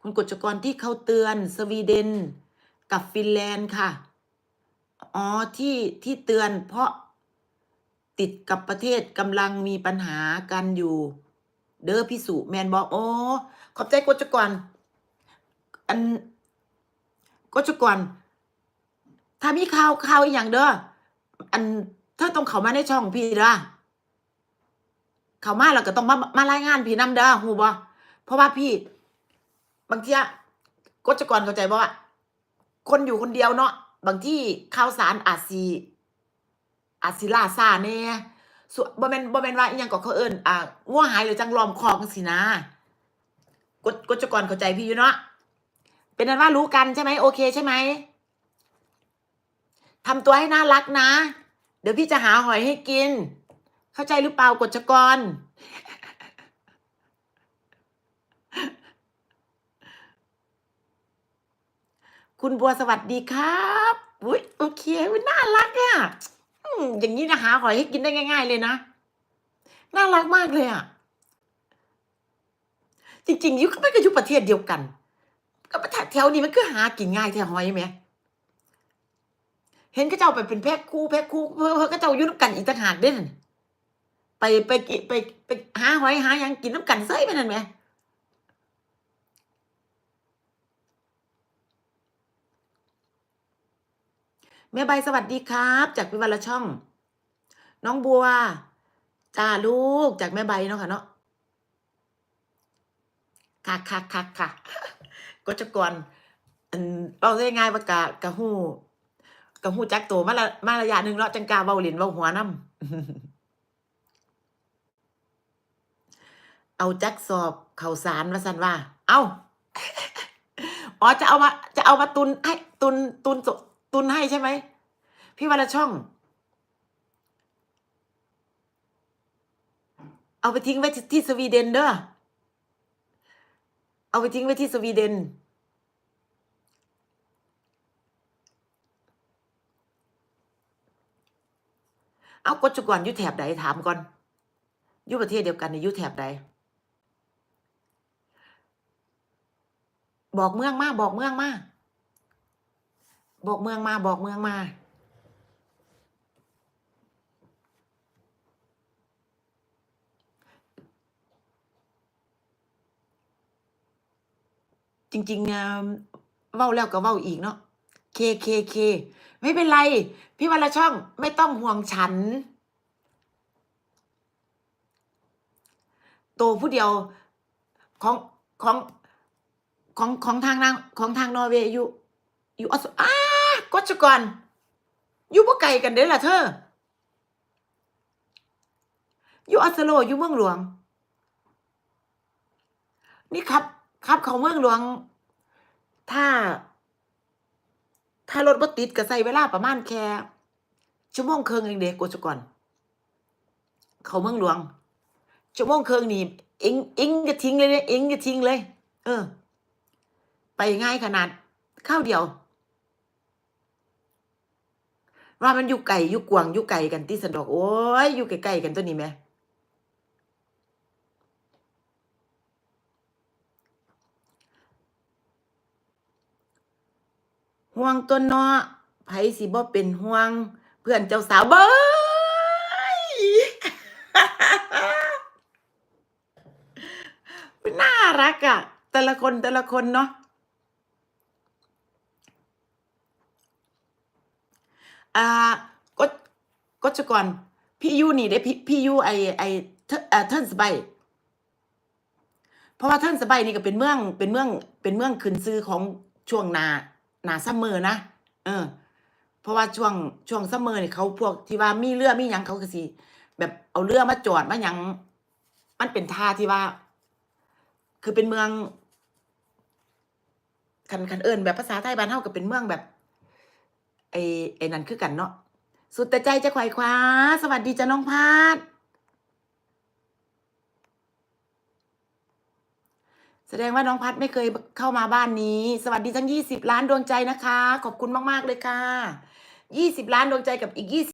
คุณกฎจกรที่เขาเตือนสวีเดนกับฟินแลนด์ค่ะ อ๋อที่ที่เตือนเพราะติดกับประเทศกำลังมีปัญหากันอยู่ เด้อพี่สุแมนบอกโอ้ขอบใจกฎจกรอันกฎจกรถ้ามีข่าวข่าวอีอย่างเด้ออันเธอต้องเข้ามาในช่องพี่เด้อ เขามาแล้วก็ต้องมามารายงานพี่นำเด้อฮู้บ่เพราะว่าพี่ บางทีอะกฎจกรเข้าใจบ่ว่า คนอยู่คนเดียวเนาะบางที่ข่าวสารอาจสิอาจสิล่าซาแน่ส่วนบ่แมนบ่แมนว่าอีหยังก็เขาเอิ้นอ่างัวหายหรือจังลอมคอกจังซี่นะกฎกฎจกรเข้าใจพี่อยู่เนาะเป็นนั้นว่ารู้กันใช่ไหมโอเคใช่ไหมทำตัวให้น่ารักนะ เดี๋ยวพี่จะหาหอยให้กิน เข้าใจหรือเปล่ากฎจกร คุณบัวสวัสดีครับอุ้ยโอเคอุ๊ยน่ารักอะ่ะอย่างนี้นะหาหอยให้กินได้ง่าย ๆ เลยนะ น่ารักมากเลยอะ่ะ จริง ๆ ยุคไม่ก็ยู่ประเทศเดียวกัน ก็ประเทศแถวนี้มันก็หากินง่ายแถวหอยไหมเห็นก็เจ้าไปเป็นแพ็คคู่แพ็คคู่เพื่อก็เจ้ายู่น้ำกันอีกต่างหากเด่น ไปไปกิไปไปหาหอยหายังกินน้ำกันเซ้ยไปนั่นไหมแม่ใบสวัสดีครับ จากพิวัลช่อง น้องบัวจ้าลูกจากแม่ใบเนาะค่ะเนาะค่ะค่ะค่ะค่ะก็จะก่อนอันเราได้ง่ายว่ากะกะหูกะหูจักตัวมาละมาระยะหนึ่งเนาะจังกาเบาเหรียญเบาหัวน้ำ เอาจักสอบข่าวสารมาสันว่า เอาอ๋อจะเอามา จะเอามาตุนให้ตุนตุนตุนให้ใช่ไหมพี่วันละช่อง เอาไปทิ้งไว้ที่สวีเดนเด้อเอาไปทิ้งไว้ที่สวีเดนเอากดจุก่อนอยู่แถบใดถามก่อนอยู่ประเทศเดียวกันในอยู่แถบใด บอกเมืองมาบอกเมืองมาบอกเมืองมาบอกเมืองมา จริงๆเว้าแล้วก็เว้าอีกเนาะเคเคเคไม่เป็นไร พี่วันละช่องไม่ต้องห่วงฉัน โตผู้เดียวของของ ของของทางนางของทางนอร์เวย์อยู่ อยู่ออสอ้ากดซะก่อนยู่บ่ไกลกันเด้อล่ะเธอ อยู่ออสโลอยู่เมืองหลวง นี่ครับ ครับเขาเมืองหลวง ถ้า ถ้ารถบ่ติดก็ใช้เวลาประมาณแค่ชั่วโมงครึ่งเองเด้กดซะก่อนเขาเมืองหลวงชั่วโมงครึ่งนี่เอ็งเอ็งก็ทิ้งเลยเด้เอ็งก็ทิ้งเลย เออ ง่ายขนาดข้าวเดียว ว่ามันอยู่ไกลอยู่กวางอยู่ไกลกันที่สันดอกโอ้ยอยู่ใกล้ๆกันตัวนี้แหมห่วงตัวเนาะไผสิบ่เป็นห่วง เพื่อนเจ้าสาวเบ้ยน่ารักอะแต่ละคนแต่ละคนเนาะ อ่ากดกดซะก่อนพี่ยูนี่เด้พี่พี่ยูไอไอเทเอ่อเทิร์นสบายเพราะว่าเทิร์นสบายนี่ก็เป็นเมืองเป็นเมืองเป็นเมืองขึ้นชื่อของช่วงนานาซัมเมอร์นะเออ เพราะว่าช่วงช่วงซัมเมอร์เนี่ยเขาพวกที่ว่ามีเรือมีหยังเขาก็สิแบบเอาเรือมาจอดมาหยังมันเป็นท่าที่ว่า คือเป็นเมืองคันคันเอิ้นแบบภาษาไทยบ้านเฮาก็เป็นเมืองแบบ ไอ้ไอ้นั่นคือกันเนาะสุดแต่ใจจะไขว่คว้า สวัสดีจ้าน้องพาดแสดงว่าน้องพัดไม่เคยเข้ามาบ้านนี้ สวัสดีทั้ง 20 ล้านดวงใจนะคะ ขอบคุณมาก ๆ เลยค่ะ 20 ล้านดวงใจกับอีก 20